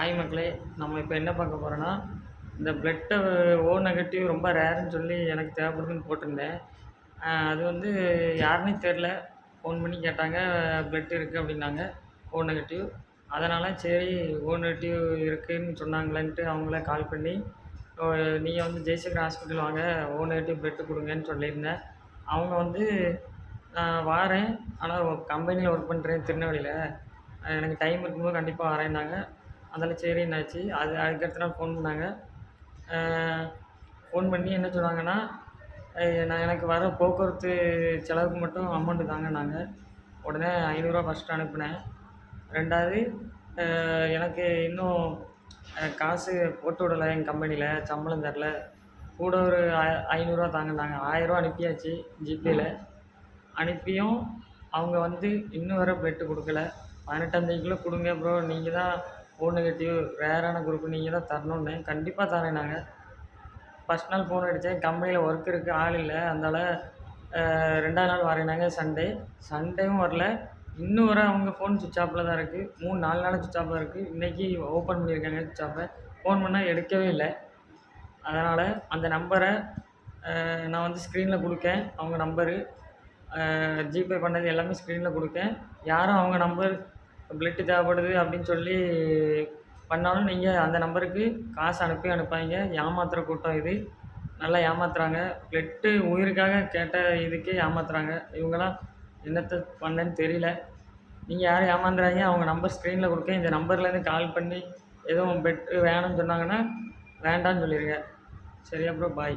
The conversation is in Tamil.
ஹாய் மக்களே நம்ம இப்போ என்ன பார்க்க போகிறோன்னா இந்த பிளட்டை ஓ நெகட்டிவ் ரொம்ப ரேருன்னு சொல்லி எனக்கு தேவைப்படுதுன்னு போட்டிருந்தேன். அது வந்து யாருன்னே தெரில ஃபோன் பண்ணி கேட்டாங்க பிளட் இருக்குது அப்படின்னாங்க ஓ நெகட்டிவ் அதனால் சரி ஓ நெகட்டிவ் இருக்குதுன்னு சொன்னாங்களேன்ட்டு அவங்கள கால் பண்ணி நீங்கள் வந்து ஜெய்சங்கர் ஹாஸ்பிட்டல் வாங்க ஓ நெகட்டிவ் பிளட்டு கொடுங்கன்னு சொல்லியிருந்தேன். அவங்க வந்து நான் வாரேன். ஆனால் கம்பெனியில் ஒர்க் பண்ணுறேன் திருநெல்வேலியில். எனக்கு டைம் இருக்கும்போது கண்டிப்பாக வரேன்னாங்க. அதெல்லாம் சரின்னாச்சு அது அதுக்கடுத்த நாள் ஃபோன் பண்ணாங்க. ஃபோன் பண்ணி என்ன சொன்னாங்கன்னா நான் எனக்கு வர போக்குவரத்து செலவுக்கு மட்டும் அமௌண்ட்டு தாங்கன்னாங்க உடனே ஐநூறுரூவா ஃபஸ்ட்டு அனுப்பினேன். ரெண்டாவது எனக்கு இன்னும் காசு போட்டு விடலை எங்கள் கம்பெனியில் சம்பளம் தரல. கூட ஒரு ஐ ஐநூறுரூவா தாங்கினாங்க. ஆயிரரூவா அனுப்பியாச்சு ஜிபேயில் அனுப்பியும் அவங்க வந்து இன்னும் வரை பெட்டு கொடுக்கல. பதினெட்டாந்தேதிக்குள்ளே கொடுங்க ப்ரோ நீங்கள் தான் ஓ நெகட்டிவ் ரேரான குரூப் நீங்கள் தான் தரணுன்னே கண்டிப்பாக தரேன் நாங்கள் ஃபஸ்ட் நாள் ஃபோன் அடித்தேன் கம்பெனியில் ஒர்க் இருக்குது ஆள் இல்லை. அதனால் ரெண்டாவது நாள் வரேனாங்க சண்டே சண்டேவும் வரல. இன்னும் வர அவங்க ஃபோன் சுவிட்ச் ஆஃபில் தான் இருக்குது மூணு நாலு நாள் சுவிட்ச் ஆஃபில் இருக்குது இன்றைக்கி ஓப்பன் பண்ணியிருக்காங்க சுவிட்ச் ஆஃபை ஃபோன் பண்ணால் எடுக்கவே இல்லை. அதனால் அந்த நம்பரை நான் வந்து ஸ்க்ரீனில் கொடுக்கேன். அவங்க நம்பரு ஜிபே பண்ணது எல்லாமே ஸ்க்ரீனில் கொடுக்கேன். யாரும் அவங்க நம்பர் பிளட்டு தேவைப்படுது அப்படின்னு சொல்லி பண்ணாலும் நீங்கள் அந்த நம்பருக்கு காசு அனுப்பி அனுப்பாங்க ஏமாத்துகிற கூட்டம் இது. நல்லா ஏமாத்துறாங்க. பிளட்டு உயிருக்காக கேட்ட இதுக்கே ஏமாத்துறாங்க. இவங்களாம் என்னத்தை பண்ணேன்னு தெரியல. நீங்கள் யாரும் ஏமாந்துறாங்க அவங்க நம்பர் ஸ்க்ரீனில் கொடுக்க இந்த நம்பர்லேருந்து கால் பண்ணி எதுவும் பெட்டு வேணும்னு சொன்னாங்கன்னா வேண்டான்னு சொல்லிடுங்க சரி அப்புறம் பாய்